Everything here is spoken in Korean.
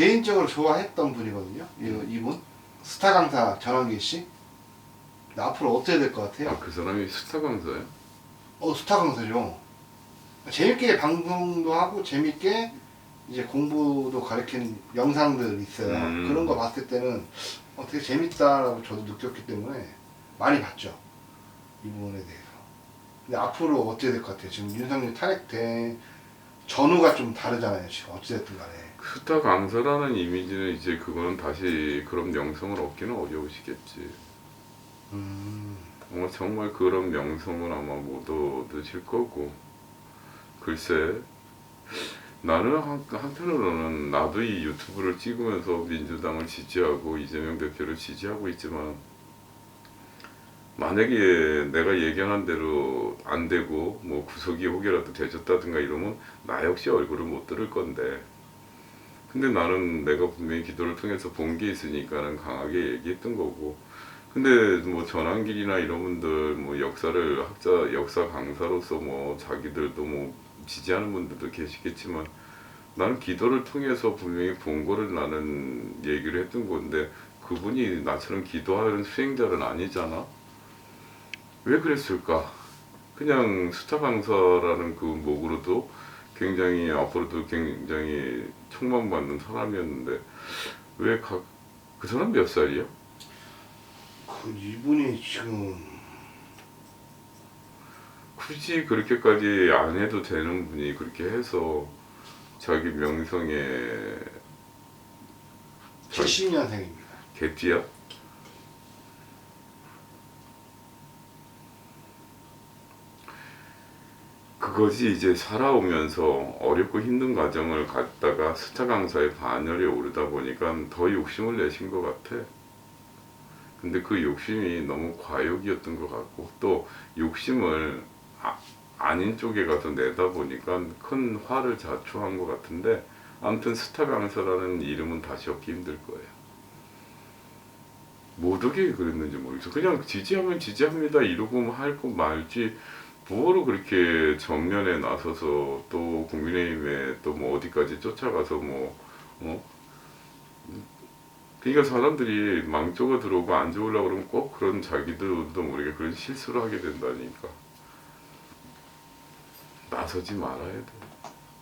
개인적으로 좋아했던 분이거든요. 이, 이분 스타 강사 전환기 씨. 근데 앞으로 어떻게 될 것 같아요? 아, 그 사람이 스타 강사예요? 어 스타 강사죠. 재밌게 방송도 하고 재밌게 이제 공부도 가르치는 영상들 있어요. 음. 그런 거 봤을 때는 어, 되게 재밌다라고 저도 느꼈기 때문에 많이 봤죠. 이 부분에 대해서. 근데 앞으로 어떻게 될 것 같아요? 지금 윤석열 탄핵된 전후가 좀 다르잖아요. 지금 어찌됐든 간에. 스타 강사라는 이미지는 이제 그거는 다시 그런 명성을 얻기는 어려우시겠지. 음. 아마 정말 그런 명성은 아마 못 얻으실 거고. 글쎄, 나는 한, 한편으로는 나도 이 유튜브를 찍으면서 민주당을 지지하고 이재명 대표를 지지하고 있지만 만약에 내가 예견한 대로 안 되고 뭐 구속이 혹여라도 되졌다든가 이러면 나 역시 얼굴을 못 들을 건데 근데 나는 내가 분명히 기도를 통해서 본 게 있으니까는 강하게 얘기했던 거고 근데 뭐 전환길이나 이런 분들 뭐 역사를 학자 역사 강사로서 뭐 자기들도 뭐 지지하는 분들도 계시겠지만 나는 기도를 통해서 분명히 본 거를 나는 얘기를 했던 건데 그분이 나처럼 기도하는 수행자는 아니잖아. 왜 그랬을까? 그냥 스타 강사라는 그 목으로도 굉장히 앞으로도 굉장히 촉망받는 사람이었는데 왜 그 사람 몇 살이야? 그 이분이 지금 굳이 그렇게까지 안 해도 되는 분이 그렇게 해서 자기 명성에 자- 70년생입니다. 개띠야? 그것이 이제 살아오면서 어렵고 힘든 과정을 갖다가 스타 강사의 반열에 오르다 보니까 더 욕심을 내신 것 같아. 근데 그 욕심이 너무 과욕이었던 것 같고 또 욕심을 아, 아닌 쪽에 가서 내다 보니까 큰 화를 자초한 것 같은데 아무튼 스타 강사라는 이름은 다시 얻기 힘들 거예요. 못 오게 그랬는지 모르겠어. 그냥 지지하면 지지합니다 이러고 할 거 말지 뭐로 그렇게 정면에 나서서 또 국민의힘에 또 뭐 어디까지 쫓아가서 뭐 어? 그러니까 사람들이 망조가 들어오고 안 좋으려고 그러면 꼭 그런 자기들도 모르게 그런 실수를 하게 된다니까 나서지 말아야 돼.